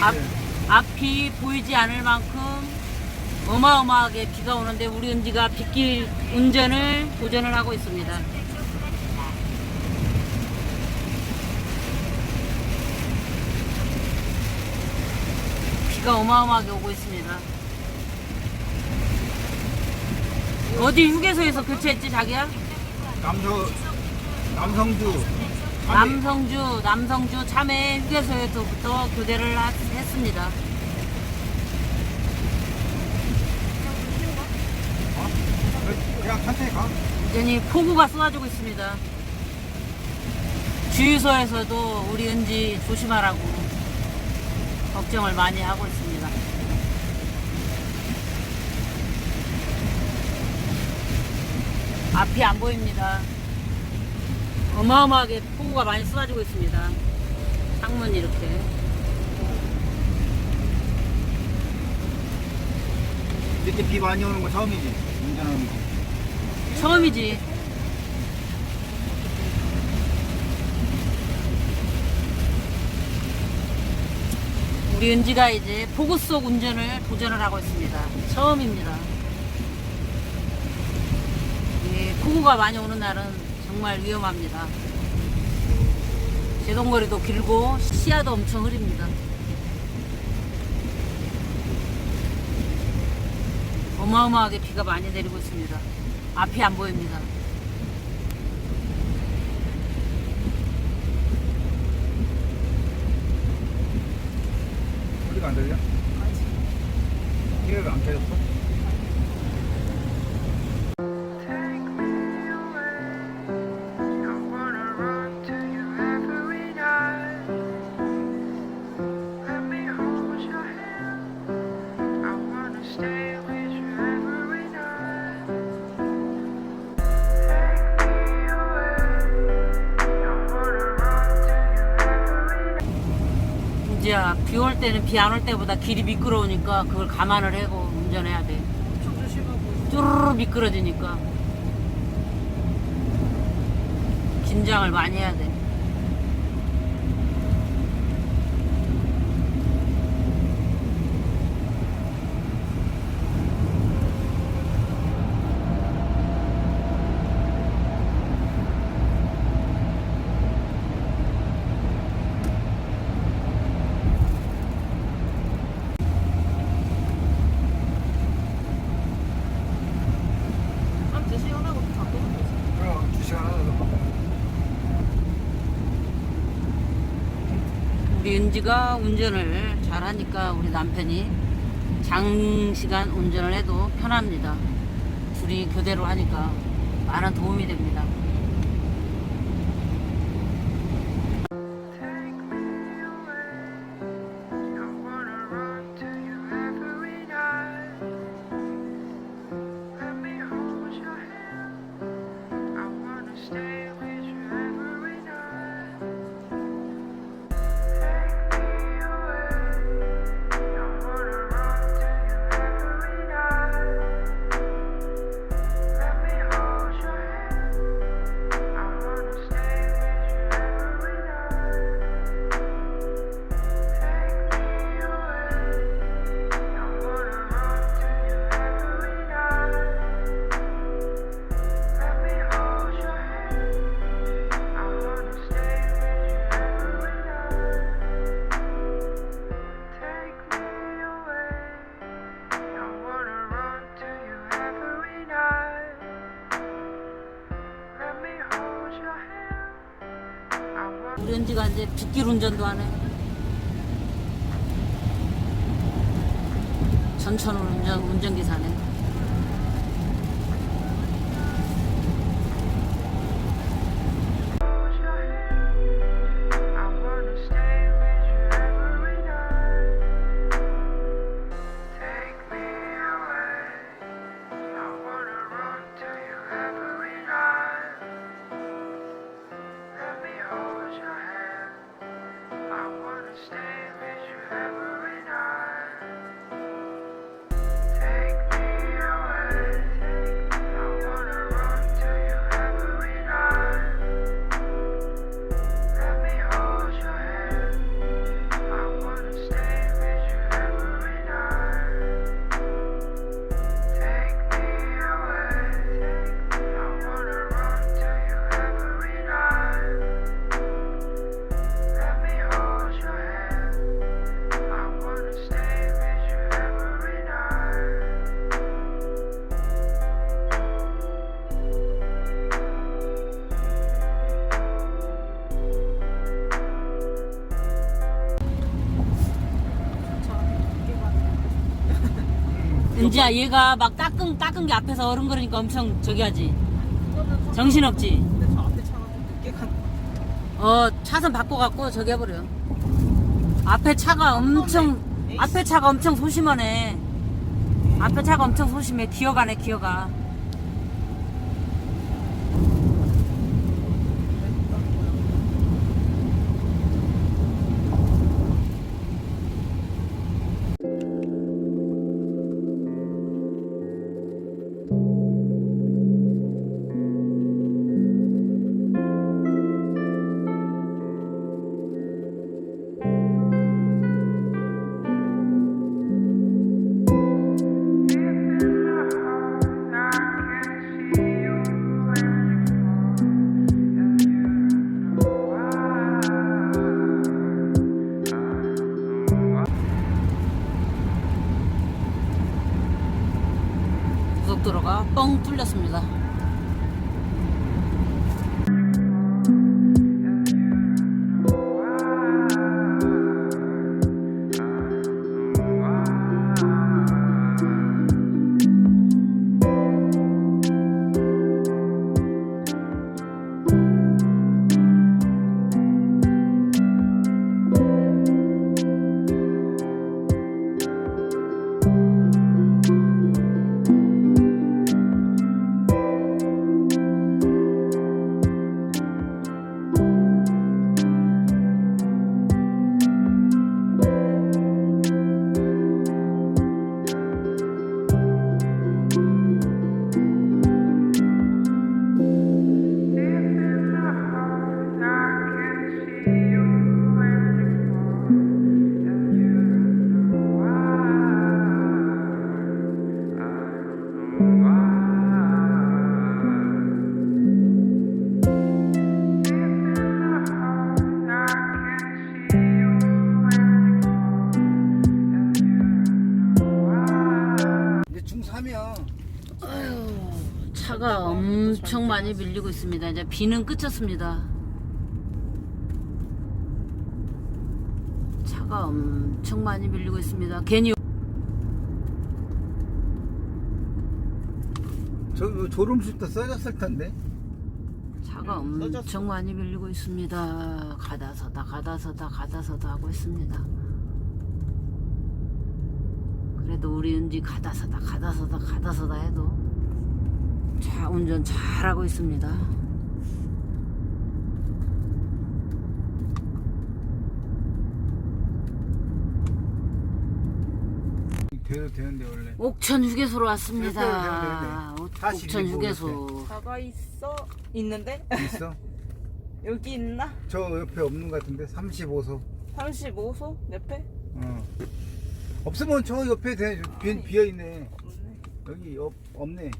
앞, 앞이 보이지 않을 만큼 어마어마하게 비가 오는데 우리 은지가 빗길 운전을 도전을 하고 있습니다. 비가 어마어마하게 오고 있습니다. 어디 휴게소에서 교체했지 자기야? 남서 남성주 남성주 남성주 참외 휴게소에서부터 교대를 하- 했습니다. 그냥 천천히 가. 완전히 폭우가 쏟아지고 있습니다. 주유소에서도 우리 은지 조심하라고 걱정을 많이 하고 있습니다. 앞이 안 보입니다. 어마어마하게 폭우가 많이 쏟아지고 있습니다. 창문 이렇게. 이렇게 비 많이 오는 거 처음이지. 운전하는 거. 처음이지. 우리 은지가 이제 폭우 속 운전을 도전을 하고 있습니다. 처음입니다. 이 폭우가 많이 오는 날은 정말 위험합니다. 제동거리도 길고 시야도 엄청 흐립니다. 어마어마하게 비가 많이 내리고 있습니다. 앞이 안 보입니다. 소리가 안 들려? 기회가 안 켜졌어? 이제 비올 때는 비 안 올 때보다 길이 미끄러우니까 그걸 감안을 하고 운전해야 돼. 쭈르르 미끄러지니까 긴장을 많이 해야 돼. 그럼 두 시간 하나 더. 은지가 운전을 잘하니까 우리 남편이 장시간 운전을 해도 편합니다. 둘이 교대로 하니까 많은 도움이 됩니다. 우리 은지가 이제 빗길 운전도 하네. 전천 운전 운전기사네. 은지야 얘가 막 닦은 닦은 게 앞에서 어른거리니까 엄청 저기 하지. 정신없지. 근데 저 앞에 차가 좀 늦게 가는 어 차선 바꿔갖고 저기 해버려. 앞에 차가 엄청 앞에 차가 엄청 소심하네. 앞에 차가 엄청 소심해. 기어가네 기어가 뻥 뚫렸습니다 엄청 많이 밀리고 있습니다. 이제 비는 그쳤습니다. 차가 엄청 많이 밀리고 있습니다. 괜히 저 졸음sul도 써졌을 텐데. 차가 엄청 많이 밀리고 있습니다. 가다 서다 가다 서다 가다 서다 하고 있습니다. 그래도 우리 은지 가다 서다 가다 서다 가다 서다 해도 차 운전 잘하고 있습니다. 돼도 되는데 원래. 옥천 휴게소로 네, 왔습니다. 네, 네. 옥- 사실이 옥천 휴게소. 차가 있어 있는데 있어? 여기 있나? 저 옆에 없는 것 같은데 35소. 35소 옆에 어. 없으면 저 옆에 대, 비, 비어 있네. 없네. 여기 없, 없네.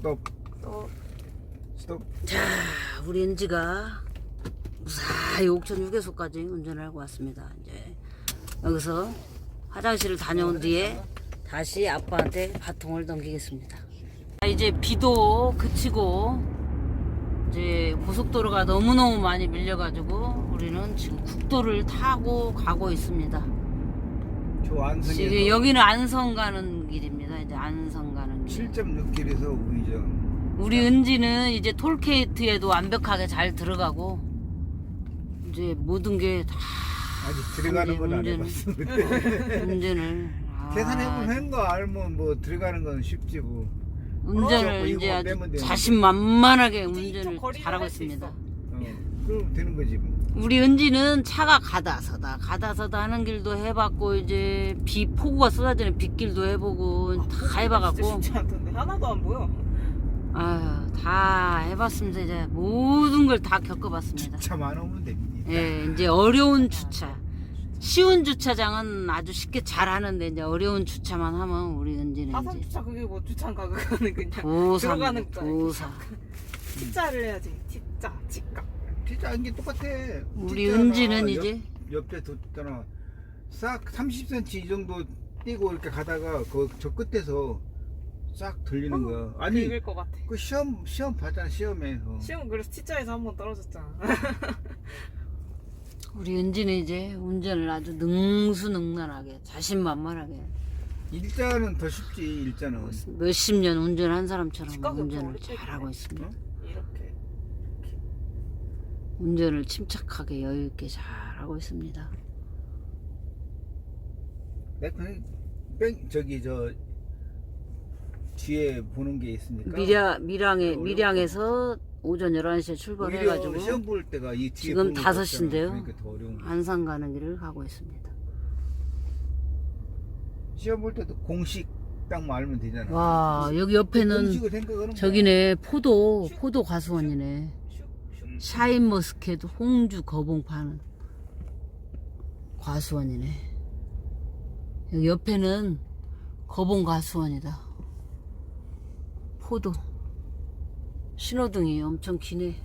스톱, 또 스톱. 자, 우리 은지가 무사히 옥천 휴게소까지 운전을 하고 왔습니다. 이제 여기서 화장실을 다녀온 뒤에 다시 아빠한테 바통을 넘기겠습니다. 자, 이제 비도 그치고 이제 고속도로가 너무너무 많이 밀려가지고 우리는 지금 국도를 타고 가고 있습니다. 저 안성에서 지금 여기는 안성 가는 길입니다. 이제 안성 가는 길. 7.6길에서 우회전. 우리 은지는 이제 톨게이트에도 완벽하게 잘 들어가고 이제 모든 게다 아직 들어가는 건 안 운전, 해봤어. 운전을 아, 계산해보면 한거 알면 뭐 들어가는 건 쉽지 뭐. 운전을 어, 이제 아주. 자신만만하게 이제 이쪽 운전을 잘하고 할수 있습니다. 있어. 어, 그럼 되는 거지 뭐. 우리 은지는 차가 가다 서다 가다 서다 하는 길도 해봤고 이제 비 폭우가 쏟아지는 빗길도 해보고 다 진짜 해봐갖고 쉽지 않던데 하나도 안 보여. 아유 다 해봤습니다 이제 모든 걸 다 겪어봤습니다. 차만 오면 됩니다. 예, 이제 어려운 주차. 쉬운 주차장은 아주 쉽게 잘 하는데 이제 어려운 주차만 하면 우리 은지는 사선 이제 주차 그게 뭐 주차인가 그거는 그냥 도사 들어가는 거. 도사. T자를 해야지. T자, 직각. 진짜 이게 똑같아. 우리 은지는 옆- 이제 옆에 뒀잖아. 싹 30cm 이 정도 뛰고 이렇게 가다가 그 저 끝에서 싹 들리는 거. 아니 읽을 것 같아. 그 시험 시험 봤잖아 시험에서. 시험 그래서 T자에서 한 번 떨어졌잖아. 우리 은진이 이제 운전을 아주 능수능란하게 자신만만하게 일자는 더 쉽지 일자는. 몇십 년 운전한 사람처럼 운전을 잘하고. 있습니다. 이렇게. 운전을 침착하게 여유 있게 잘 하고 있습니다. 뺑 저기 저 뒤에 보는 게 있으니까. 미량 미량에 미량에서 오전 11시에 오히려 출발해가지고 시험 볼 때가 이 뒤에 지금 보는 거 다섯 같잖아. 시인데요. 그러니까. 안산 가는 길을 가고 있습니다. 시험 볼 때도 공식 딱 말면 되잖아. 와 여기 옆에는 저기네 포도 포도 가수원이네. 샤인머스켓 홍주 거봉 파는 과수원이네. 여기 옆에는 거봉 가수원이다. 포도. 신호등이 엄청 기네.